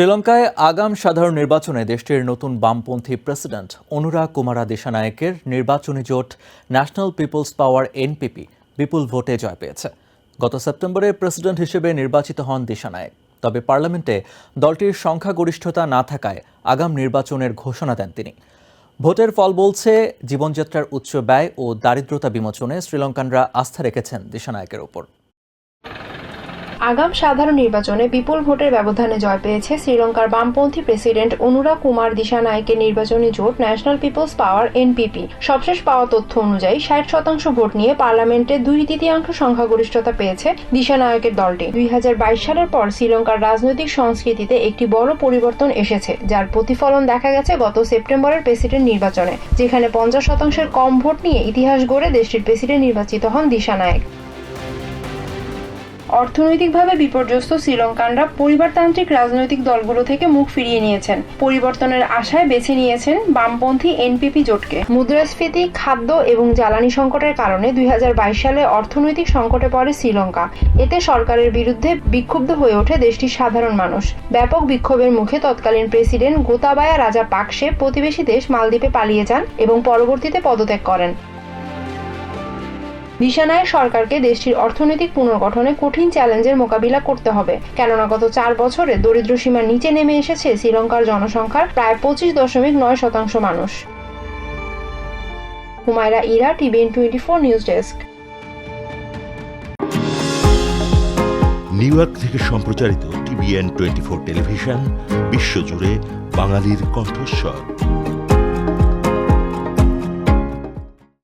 শ্রীলঙ্কায় আগাম সাধারণ নির্বাচনে দেশটির নতুন বামপন্থী প্রেসিডেন্ট অনুরা কুমারা দেশানায়কের নির্বাচনী জোট ন্যাশনাল পিপলস পাওয়ার এনপিপি বিপুল ভোটে জয় পেয়েছে। গত সেপ্টেম্বরে প্রেসিডেন্ট হিসেবে নির্বাচিত হন দেশানায়ক। তবে পার্লামেন্টে দলটির সংখ্যাগরিষ্ঠতা না থাকায় আগাম নির্বাচনের ঘোষণা দেন তিনি। ভোটের ফল বলছে, জীবনযাত্রার উচ্চ ব্যয় ও দারিদ্রতা বিমোচনে শ্রীলঙ্কানরা আস্থা রেখেছেন দেশানায়কের ওপর। আগাম সাধারণ নির্বাচনে বিপুল ভোটের ব্যবধানে জয় পেয়েছে শ্রীলঙ্কার বামপন্থী প্রেসিডেন্ট অনুরা কুমার দিশানায়েকের নির্বাচনী জোট ন্যাশনাল পিপলস পাওয়ার এনপিপি। সবশেষ পাওয়া তথ্য অনুযায়ী ষাট শতাংশ ভোট নিয়ে পার্লামেন্টে দুই তৃতীয়াংশ সংখ্যাগরিষ্ঠতা পেয়েছে দিশানায়কের দলটি। দুই হাজার বাইশ সালের পর শ্রীলঙ্কার রাজনৈতিক সংস্কৃতিতে একটি বড় পরিবর্তন এসেছে, যার প্রতিফলন দেখা গেছে গত সেপ্টেম্বরের প্রেসিডেন্ট নির্বাচনে, যেখানে পঞ্চাশ শতাংশের কম ভোট নিয়ে ইতিহাস গড়ে দেশটির প্রেসিডেন্ট নির্বাচিত হন দিশানায়েক। অর্থনৈতিকভাবে বিপর্যস্ত শ্রীলঙ্কানরা পরিবারতান্ত্রিক রাজনৈতিক দলগুলো থেকে মুখ ফিরিয়ে নিয়েছেন। পরিবর্তনের আশায় বেছে নিয়েছেন বামপন্থী এনপিপি জোটকে। মুদ্রাস্ফীতি, খাদ্য এবং জ্বালানি সংকটের কারণে দুই হাজার বাইশ সালে অর্থনৈতিক সংকটে পড়ে শ্রীলঙ্কা। এতে সরকারের বিরুদ্ধে বিক্ষুব্ধ হয়ে ওঠে দেশটির সাধারণ মানুষ। ব্যাপক বিক্ষোভের মুখে তৎকালীন প্রেসিডেন্ট গোতাবায়া রাজা পাকসে প্রতিবেশী দেশ মালদ্বীপে পালিয়ে যান এবং পরবর্তীতে পদত্যাগ করেন। দিশানায় সরকারকে দেশটির অর্থনৈতিক পুনর্গঠনে কঠিন চ্যালেঞ্জের মোকাবিলা করতে হবে। কেননা গত চার বছরে দরিদ্র সীমার নিচে নেমে এসেছে শ্রীলঙ্কার জনসংখ্যার প্রায় পঁচিশ দশমিক নয় শতাংশ মানুষ। Humayra Ira, TVN twenty four news desk. New York থেকে সম্প্রচারিত টিভিএন টোয়েন্টি ফোর টেলিভিশন, বিশ্বজুড়ে বাঙালির কণ্ঠস্বর।